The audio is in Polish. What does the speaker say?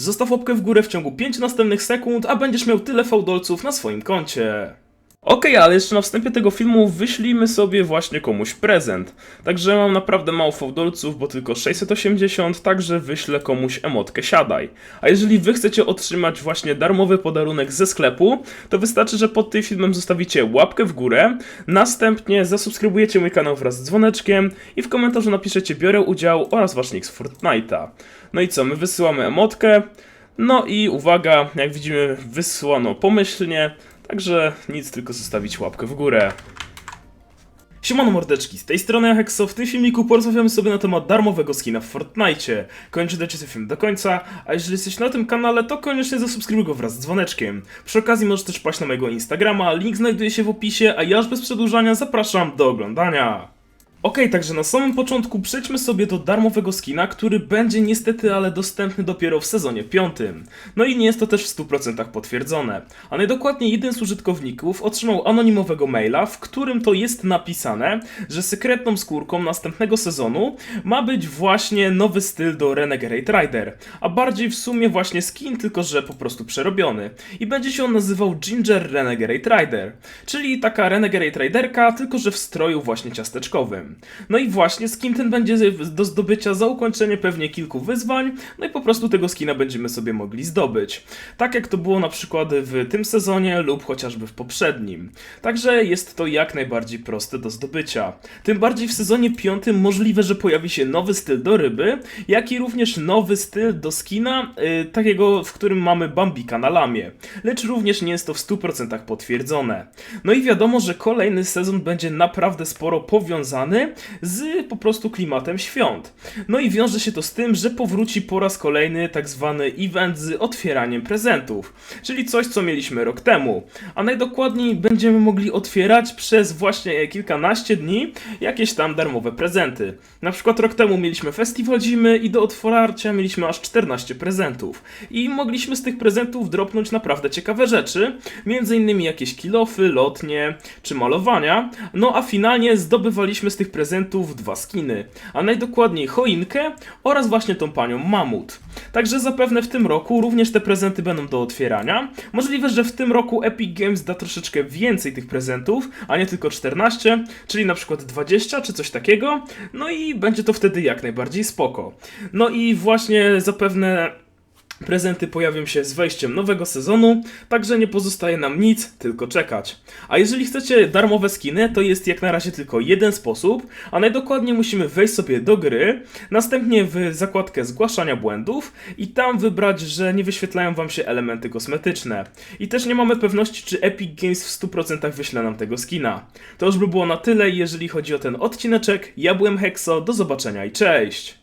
Zostaw łapkę w górę w ciągu 5 następnych sekund, a będziesz miał tyle fałdolców na swoim koncie. Okej, ale jeszcze na wstępie tego filmu wyślijmy sobie właśnie komuś prezent. Także mam naprawdę mało fałdolców, bo tylko 680, także wyślę komuś emotkę siadaj. A jeżeli wy chcecie otrzymać właśnie darmowy podarunek ze sklepu, to wystarczy, że pod tym filmem zostawicie łapkę w górę, następnie zasubskrybujecie mój kanał wraz z dzwoneczkiem i w komentarzu napiszecie biorę udział oraz wasz nick z Fortnite'a. No i co, my wysyłamy emotkę, no i uwaga, jak widzimy wysłano pomyślnie, także nic tylko zostawić łapkę w górę. Siemano mordeczki, z tej strony Hexo, w tym filmiku porozmawiamy sobie na temat darmowego skina w Fortnite. Koniecznie dajcie ten film do końca, a jeżeli jesteś na tym kanale, to koniecznie zasubskrybuj go wraz z dzwoneczkiem. Przy okazji możesz też paść na mojego Instagrama, link znajduje się w opisie, a ja już bez przedłużania zapraszam do oglądania. Okej, także na samym początku przejdźmy sobie do darmowego skina, który będzie niestety ale dostępny dopiero w sezonie 5. No i nie jest to też w 100% potwierdzone. A najdokładniej jeden z użytkowników otrzymał anonimowego maila, w którym to jest napisane, że sekretną skórką następnego sezonu ma być właśnie nowy styl do Renegade Rider, a bardziej w sumie właśnie skin, tylko że po prostu przerobiony. I będzie się on nazywał Ginger Renegade Rider, czyli taka Renegade Riderka, tylko że w stroju właśnie ciasteczkowym. No i właśnie skin ten będzie do zdobycia za ukończenie pewnie kilku wyzwań, no i po prostu tego skina będziemy sobie mogli zdobyć. Tak jak to było na przykład w tym sezonie lub chociażby w poprzednim. Także jest to jak najbardziej proste do zdobycia. Tym bardziej w sezonie piątym możliwe, że pojawi się nowy styl do ryby, jak i również nowy styl do skina, yy, takiego, w którym mamy Bambika na lamie. Lecz również nie jest to w 100% potwierdzone. No i wiadomo, że kolejny sezon będzie naprawdę sporo powiązany z po prostu klimatem świąt. No i wiąże się to z tym, że powróci po raz kolejny tak zwany event z otwieraniem prezentów, czyli coś co mieliśmy rok temu. A najdokładniej będziemy mogli otwierać przez właśnie kilkanaście dni jakieś tam darmowe prezenty. Na przykład rok temu mieliśmy festiwal zimy i do otwarcia mieliśmy aż 14 prezentów. I mogliśmy z tych prezentów dropnąć naprawdę ciekawe rzeczy, między innymi jakieś kilofy, lotnie czy malowania. No a finalnie zdobywaliśmy z tych prezentów dwa skiny, a najdokładniej choinkę oraz właśnie tą panią Mamut. Także zapewne w tym roku również te prezenty będą do otwierania. Możliwe, że w tym roku Epic Games da troszeczkę więcej tych prezentów, a nie tylko 14, czyli na przykład 20 czy coś takiego. No i będzie to wtedy jak najbardziej spoko. No i właśnie zapewne Prezenty pojawią się z wejściem nowego sezonu, także nie pozostaje nam nic, tylko czekać. A jeżeli chcecie darmowe skiny, to jest jak na razie tylko jeden sposób, a najdokładniej musimy wejść sobie do gry, następnie w zakładkę zgłaszania błędów i tam wybrać, że nie wyświetlają wam się elementy kosmetyczne. I też nie mamy pewności, czy Epic Games w 100% wyśle nam tego skina. To już by było na tyle, jeżeli chodzi o ten odcineczek. Ja byłem Hexo, do zobaczenia i cześć!